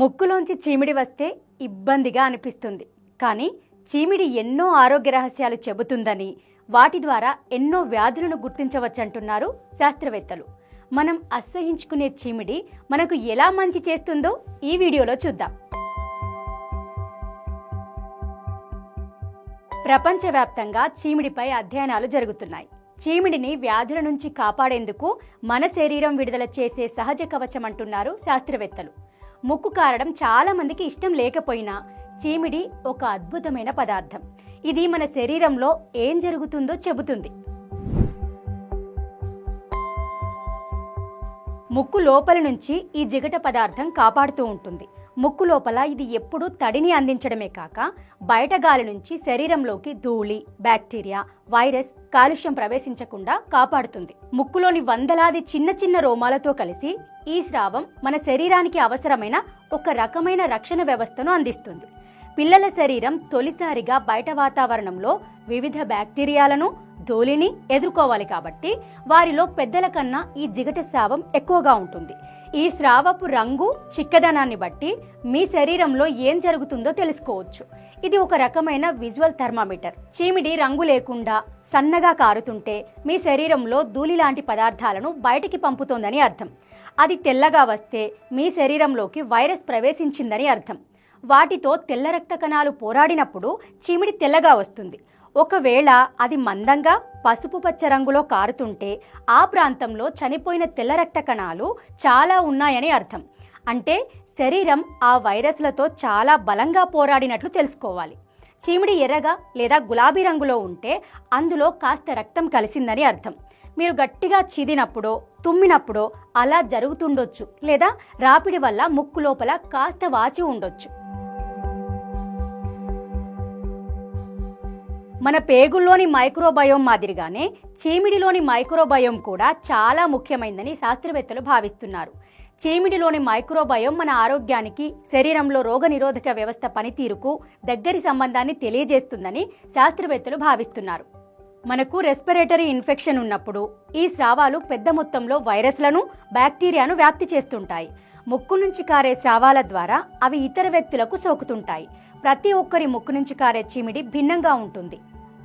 ముక్కులోంచి చీమిడి వస్తే ఇబ్బందిగా అనిపిస్తుంది. కానీ చీమిడి ఎన్నో ఆరోగ్య రహస్యాలు చెబుతుందని వాటి ద్వారా ఎన్నో వ్యాధులను గుర్తించవచ్చంటున్నారు శాస్త్రవేత్తలు. మనం అసహించుకునే చీమిడి మనకు ఎలా మంచి చేస్తుందో ఈ వీడియోలో చూద్దాం. ప్రపంచవ్యాప్తంగా చీమిడిపై అధ్యయనాలు జరుగుతున్నాయి. చీమిడిని వ్యాధుల నుంచి కాపాడేందుకు మన శరీరం విడుదల చేసే సహజ కవచం అంటున్నారు శాస్త్రవేత్తలు. ముక్కు కారడం చాలామందికి ఇష్టం లేకపోయినా చీమిడి ఒక అద్భుతమైన పదార్థం. ఇది మన శరీరంలో ఏం జరుగుతుందో చెబుతుంది. ముక్కు లోపల నుంచి ఈ జిగట పదార్థం కాపాడుతూ ఉంటుంది. ముక్కు లోపల ఇది ఎప్పుడూ తడిని అందించడమే కాక బయట గాలి నుంచి శరీరంలోకి ధూళి బ్యాక్టీరియా వైరస్ కాలుష్యం ప్రవేశించకుండా కాపాడుతుంది. ముక్కులోని వందలాది చిన్న చిన్న రోమాలతో కలిసి ఈ స్రావం మన శరీరానికి అవసరమైన ఒక రకమైన రక్షణ వ్యవస్థను అందిస్తుంది. పిల్లల శరీరం తొలిసారిగా బయట వాతావరణంలో వివిధ బ్యాక్టీరియాలను ధూళిని ఎదుర్కోవాలి కాబట్టి వారిలో పెద్దల కన్నా ఈ జిగట స్రావం ఎక్కువగా ఉంటుంది. ఈ స్రావపు రంగు చిక్కదనాన్ని బట్టి మీ శరీరంలో ఏం జరుగుతుందో తెలుసుకోవచ్చు. ఇది ఒక రకమైన విజువల్ థర్మామీటర్. చీమిడి రంగు లేకుండా సన్నగా కారుతుంటే మీ శరీరంలో ధూళి లాంటి పదార్థాలను బయటికి పంపుతోందని అర్థం. అది తెల్లగా వస్తే మీ శరీరంలోకి వైరస్ ప్రవేశించిందని అర్థం. వాటితో తెల్ల రక్త కణాలు పోరాడినప్పుడు చీమిడి తెల్లగా వస్తుంది. ఒకవేళ అది మందంగా పసుపు పచ్చ రంగులో కారుతుంటే ఆ ప్రాంతంలో చనిపోయిన తెల్ల రక్త కణాలు చాలా ఉన్నాయని అర్థం. అంటే శరీరం ఆ వైరస్లతో చాలా బలంగా పోరాడినట్లు తెలుసుకోవాలి. చీమిడి ఎర్రగా లేదా గులాబీ రంగులో ఉంటే అందులో కాస్త రక్తం కలిసిందని అర్థం. మీరు గట్టిగా చిదినప్పుడో తుమ్మినప్పుడో అలా జరుగుతుండొచ్చు లేదా రాపిడి వల్ల ముక్కు లోపల కాస్త వాచి ఉండొచ్చు. మన పేగుల్లోని మైక్రోబయోమ్ మాదిరిగానే చీమిడిలోని మైక్రోబయోమ్ కూడా చాలా ముఖ్యమైనదని శాస్త్రవేత్తలు భావిస్తున్నారు. చీమిడిలోని మైక్రోబయోమ్ మన ఆరోగ్యానికి శరీరంలో రోగనిరోధక వ్యవస్థ పనితీరుకు దగ్గరి సంబంధాన్ని తెలియజేస్తుందని శాస్త్రవేత్తలు భావిస్తున్నారు. మనకు రెస్పిరేటరీ ఇన్ఫెక్షన్ ఉన్నప్పుడు ఈ స్రావాలు పెద్ద మొత్తంలో వైరస్లను బ్యాక్టీరియాను వ్యాప్తి చేస్తుంటాయి. ముక్కు నుంచి కారే స్రావాల ద్వారా అవి ఇతర వ్యక్తులకు సోకుతుంటాయి. ప్రతి ఒక్కరి ముక్కు నుంచి కారే చీమిడి భిన్నంగా ఉంటుంది.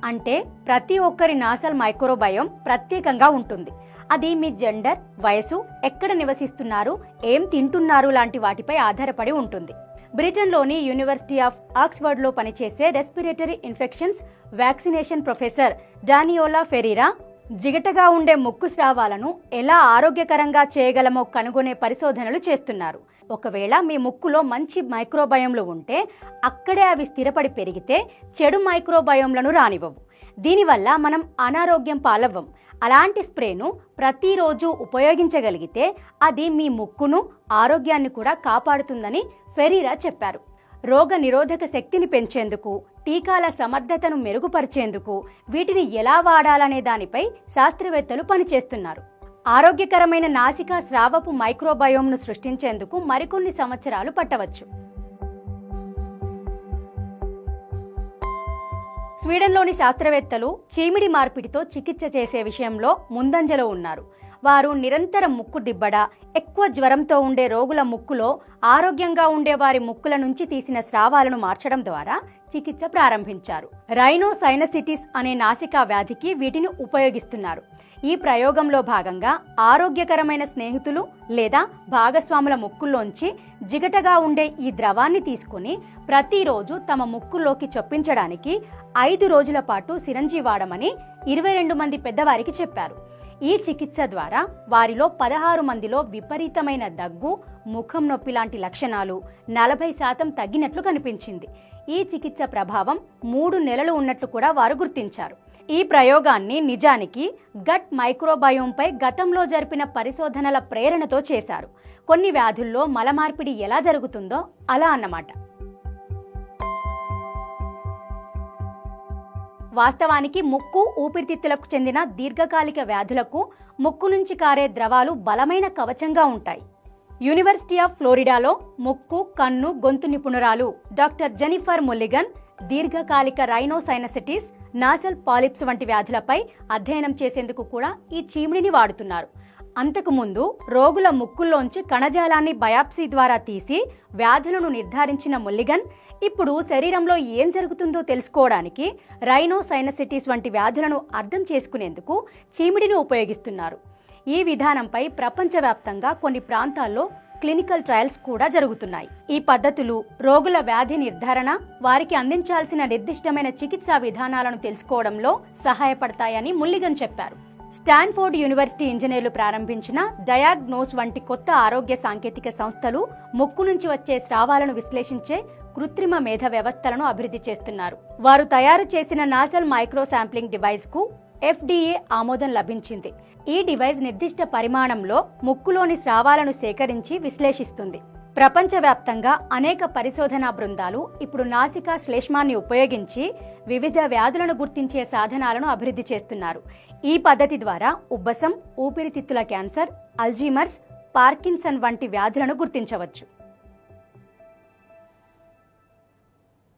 అంటే ప్రతి ఒక్కరి నాసల్ మైక్రోబయోమ్ ప్రత్యేకంగా ఉంటుంది. అది మీ జెండర్ వయసు ఎక్కడ నివసిస్తున్నారు ఏం తింటున్నారు లాంటి వాటిపై ఆధారపడి ఉంటుంది. బ్రిటన్లోని యూనివర్సిటీ ఆఫ్ ఆక్స్ఫర్డ్లో పనిచేసే respiratory infections vaccination professor Daniela Ferreira జిగటగా ఉండే ముక్కు స్రావాలను ఎలా ఆరోగ్యకరంగా చేయగలమో కనుగొనే పరిశోధనలు చేస్తున్నారు. ఒకవేళ మీ ముక్కులో మంచి మైక్రోబయోమ్లు ఉంటే అక్కడే అవి స్థిరపడి పెరిగితే చెడు మైక్రోబయోమ్లను రానివ్వవు. దీనివల్ల మనం అనారోగ్యం పాలవ్వం అలాంటి స్ప్రేను ప్రతిరోజు ఉపయోగించగలిగితే అది మీ ముక్కును ఆరోగ్యాన్ని కూడా కాపాడుతుందని ఫెరీరా చెప్పారు. రోగ నిరోధక శక్తిని పెంచేందుకు టీకాల సమర్థతను మెరుగుపరిచేందుకు వీటిని ఎలా వాడాలనే దానిపై శాస్త్రవేత్తలు పనిచేస్తున్నారు. ఆరోగ్యకరమైన నాసికా స్రావపు మైక్రోబయోమ్ను సృష్టించేందుకు మరికొన్ని సంవత్సరాలు పట్టవచ్చు. స్వీడన్లోని శాస్త్రవేత్తలు చీమిడి మార్పిడితో చికిత్స చేసే విషయంలో ముందంజలో ఉన్నారు. వారు నిరంతరం ముక్కు దిబ్బడ ఎక్కువ జ్వరంతో ఉండే రోగుల ముక్కులో ఆరోగ్యంగా ఉండే వారి ముక్కుల నుంచి తీసిన స్రావాలను మార్చడం ద్వారా చికిత్స ప్రారంభించారు. రైనో సైనసిటిస్ అనే నాసికా వ్యాధికి వీటిని ఉపయోగిస్తున్నారు. ఈ ప్రయోగంలో భాగంగా ఆరోగ్యకరమైన స్నేహితులు లేదా భాగస్వాముల ముక్కుల్లోంచి జిగటగా ఉండే ఈ ద్రవాన్ని తీసుకుని ప్రతిరోజు తమ ముక్కుల్లోకి చొప్పించడానికి ఐదు రోజుల పాటు సిరంజి వాడమని ఇరవై రెండు మంది పెద్దవారికి చెప్పారు. ఈ చికిత్స ద్వారా వారిలో పదహారు మందిలో విపరీతమైన దగ్గు ముఖం నొప్పి లాంటి లక్షణాలు నలభై శాతం తగ్గినట్లు కనిపించింది. ఈ చికిత్స ప్రభావం మూడు నెలలు ఉన్నట్లు కూడా వారు గుర్తించారు. ఈ ప్రయోగాన్ని నిజానికి గట్ మైక్రోబయోంపై గతంలో జరిపిన పరిశోధనల ప్రేరణతో చేశారు. కొన్ని వ్యాధుల్లో మలమార్పిడి ఎలా జరుగుతుందో అలా అన్నమాట. వాస్తవానికి ముక్కు ఊపిరితిత్తులకు చెందిన దీర్ఘకాలిక వ్యాధులకు ముక్కు నుంచి కారే ద్రవాలు బలమైన కవచంగా ఉంటాయి. యూనివర్సిటీ ఆఫ్ ఫ్లోరిడాలో ముక్కు కన్ను గొంతు నిపుణురాలు డాక్టర్ జెనిఫర్ ముల్లిగన్ దీర్ఘకాలిక రైనోసైనసిటిస్ నాసల్ పాలిప్స్ వంటి వ్యాధులపై అధ్యయనం చేసేందుకు కూడా ఈ చీమిడిని వాడుతున్నారు. అంతకుముందు రోగుల ముక్కుల్లోంచి కణజాలాన్ని బయాప్సీ ద్వారా తీసి వ్యాధులను నిర్ధారించిన ముల్లిగన్ ఇప్పుడు శరీరంలో ఏం జరుగుతుందో తెలుసుకోవడానికి రైనోసైనసిటిస్ వంటి వ్యాధులను అర్థం చేసుకునేందుకు చీమిడిని ఉపయోగిస్తున్నారు. ఈ విధానంపై ప్రపంచవ్యాప్తంగా కొన్ని ప్రాంతాల్లో క్లినికల్ ట్రయల్స్ కూడా జరుగుతున్నాయి. ఈ పద్ధతులు రోగుల వ్యాధి నిర్ధారణ వారికి అందించాల్సిన నిర్దిష్టమైన చికిత్సా విధానాలను తెలుసుకోవడంలో సహాయపడతాయని ముల్లిగన్ చెప్పారు. స్టాన్ఫోర్డ్ యూనివర్సిటీ ఇంజనీర్లు ప్రారంభించిన డయాగ్నోస్ వంటి కొత్త ఆరోగ్య సాంకేతిక సంస్థలు ముక్కు నుంచి వచ్చే స్రావాలను విశ్లేషించే కృత్రిమ మేధ వ్యవస్థలను అభివృద్ధి చేస్తున్నారు. వారు తయారు చేసిన నాసల్ మైక్రో శాంప్లింగ్ డివైస్కు ఎఫ్డీఏ ఆమోదం లభించింది. ఈ డివైస్ నిర్దిష్ట పరిమాణంలో ముక్కులోని స్రావాలను సేకరించి విశ్లేషిస్తుంది. ప్రపంచవ్యాప్తంగా అనేక పరిశోధనా బృందాలు ఇప్పుడు నాసికా శ్లేష్మాన్ని ఉపయోగించి వివిధ వ్యాధులను గుర్తించే సాధనాలను అభివృద్ధి చేస్తున్నారు. ఈ పద్ధతి ద్వారా ఉబ్బసం ఊపిరితిత్తుల క్యాన్సర్ అల్జీమర్స్ పార్కిన్సన్ వంటి వ్యాధులను గుర్తించవచ్చు.